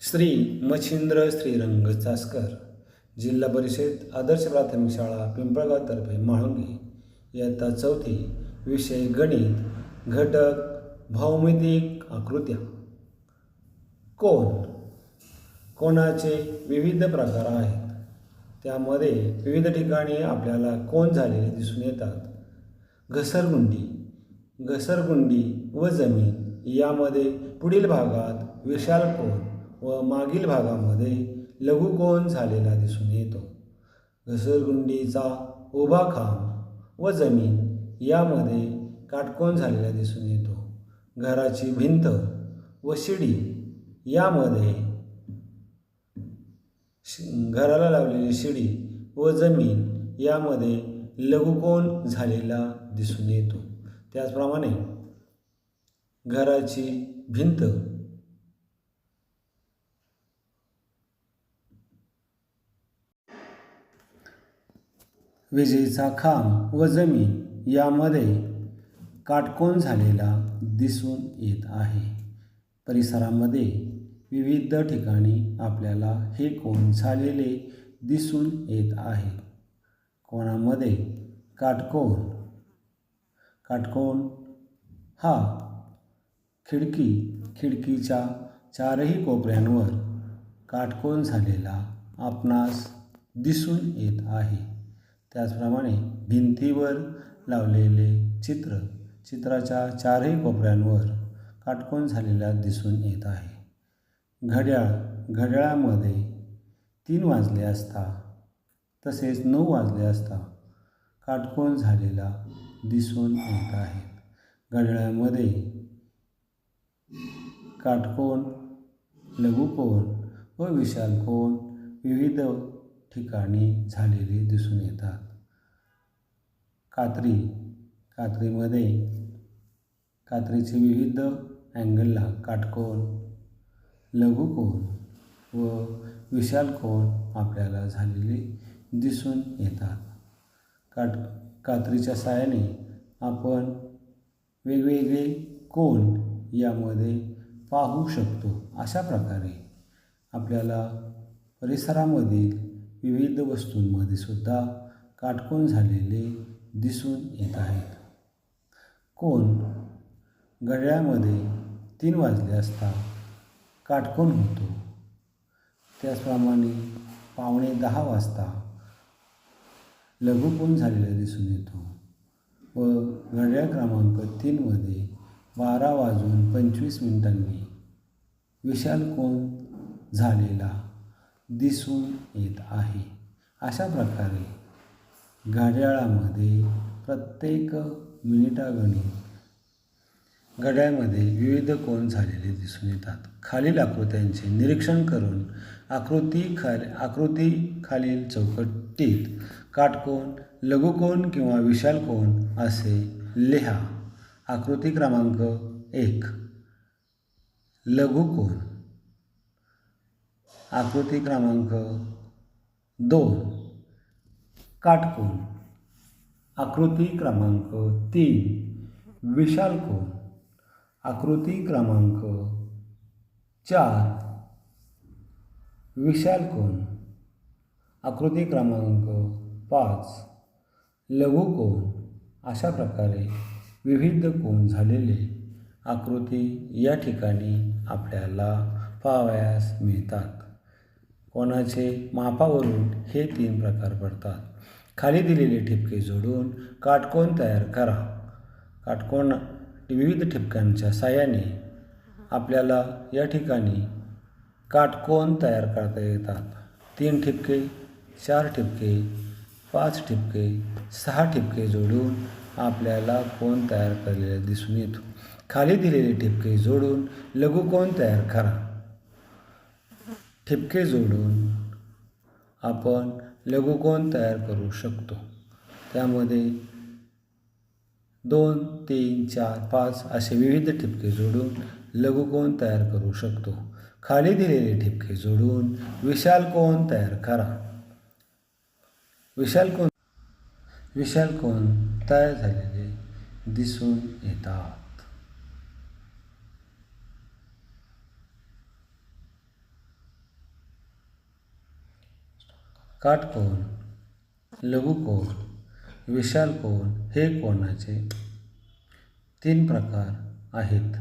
श्री मच्छिंद्र श्रीरंग चासकर जिल्हा परिषद आदर्श प्राथमिक शाळा पिंपळगावतर्फे माळुंगी इयत्ता चौथी विषय गणित घटक भौमितिक आकृत्या. कोण? कोणाचे विविध प्रकार आहेत? त्यामध्ये विविध ठिकाणी आपल्याला कोण झालेले दिसून येतात? घसरगुंडी. घसरगुंडी व जमीन यामध्ये पुढील भागात विशाल कोण? व मागील भागामध्ये लघुकोन झालेला दिसून येतो. घसरगुंडीचा उभा खांब व जमीन यामध्ये काटकोन झालेला दिसून येतो. घराची भिंत व शिडी यामध्ये घराला लावलेली शिडी व जमीन यामध्ये लघुकोन झालेला दिसून येतो. त्याचप्रमाणे घराची भिंत विजेचा खांब व जमीन यामध्ये काटकोन झालेला दिसून येत आहे. परिसरामध्ये विविध ठिकाणी आपल्याला हे कोण झालेले दिसून येत आहे. कोणामध्ये काटकोन? काटकोन हा खिडकी खिडकीच्या चारही कोपऱ्यांवर काटकोन झालेला आपणास दिसून येत आहे. त्याचप्रमाणे भिंतीवर लावलेले चित्र चित्राच्या चारही कोपऱ्यांवर काटकोन झालेला दिसून येत आहे. घड्याळ घड्याळामध्ये तीन वाजले असता तसेच नऊ वाजले असता काटकोन झालेला दिसून येत आहे. घड्याळामध्ये काटकोन लघुकोन व विशालकोन विविध ठिकाणी झालेले दिसून येतात. कात्री कात्रीमध्ये कात्रीचे विविध अँगलला काटकोन लघुकोन व विशाल कोण आपल्याला झालेले दिसून येतात. काट कात्रीच्या साहाय्याने आपण वेगवेगळे कोण यामध्ये पाहू शकतो. अशा प्रकारे आपल्याला परिसरामधील विविध वस्तूंमध्ये सुद्धा काटकोन झालेले दिसून येत आहेत. कोण? घड्याळमध्ये तीन वाजले असता काटकोन होतो. त्याचप्रमाणे पावणे दहा वाजता लघुकोन झालेला दिसून येतो व घड्याळ क्रमांक तीनमध्ये बारा वाजून पंचवीस मिनिटांनी विशाल कोण झालेला दिसून येत आहे. अशा प्रकारे घड्याळामध्ये प्रत्येक मिनिटागणिक घड्याळमध्ये विविध कोण झालेले दिसून येतात. खालील आकृत्यांचे निरीक्षण करून आकृती खाली आकृती खालील चौकटीत काटकोन लघुकोण किंवा विशाल कोण असे लिहा. आकृती क्रमांक एक. लघुकोण आकृती क्रमांक दोन. काटकोन. आकृती क्रमांक तीन. विशालकोन आकृती क्रमांक चार. विशालकोन आकृती क्रमांक पाच. लघुकोन अशा प्रकारे विविध कोण झालेले आकृती या ठिकाणी आपल्याला पाहावयास मिळतात. कोणाचे मापावरून हे तीन प्रकार पडतात. खाली दिलेले ठिपके जोडून काटकोन तयार करा. काटकोन विविध ठिपक्यांच्या साहाय्याने आपल्याला या ठिकाणी काटकोन तयार करता येतात. तीन ठिपके चार ठिपके पाच ठिपके सहा ठिपके जोडून आपल्याला कोन तयार केलेला दिसून येतो. खाली दिलेले ठिपके जोडून लघुकोण तयार करा. ठिपके जोडून आपण लघुकोन तयार करू शकतो. त्यामध्ये दोन तीन चार पाच असे विविध ठिपके जोडून लघुकोन तयार करू शकतो. खाली दिलेले ठिपके जोडून विशालकोन तयार करा. विशाल विशालकोन विशाल तयार झालेले दिसून येतात. काटकोन लघुकोन विशालकोन हे कोनाचे तीन प्रकार आहेत.